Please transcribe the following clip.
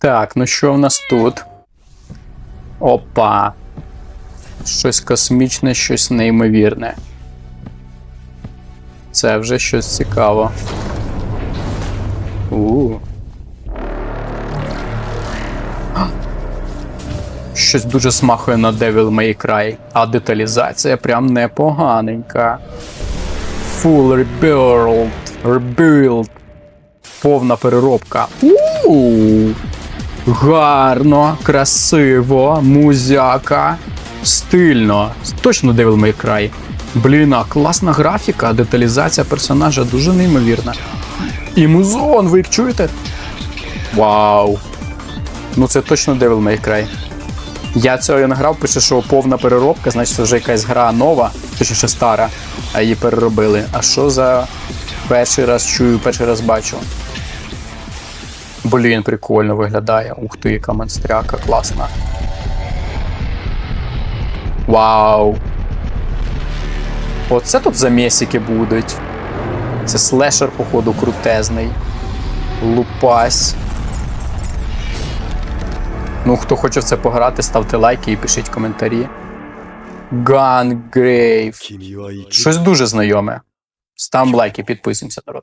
Так, ну що в нас тут? Опа. Щось космічне, щось неймовірне. Це вже щось цікаво. У. Щось дуже смахує на Devil May Cry, а деталізація прям непоганенька. Full rebuild. Rebuild. Повна переробка. у Гарно, красиво, музяка, стильно. Точно Devil May Cry. Блін, а класна графіка, деталізація персонажа дуже неймовірна. І музон, ви їх чуєте? Вау. Ну це точно Devil May Cry. Я цього не грав, пише, що повна переробка, значить це вже якась гра нова, точніше стара, а її переробили. А що за перший раз чую, перший раз бачу. Блін, прикольно виглядає. Ух ти, яка монстряка, класна. Вау. Оце тут замісики будуть. Це слешер, походу, крутезний. Лупась. Ну, хто хоче в це пограти, ставте лайки і пишіть коментарі. Gungrave. Щось дуже знайоме. Ставимо лайки, підписуємося, народ.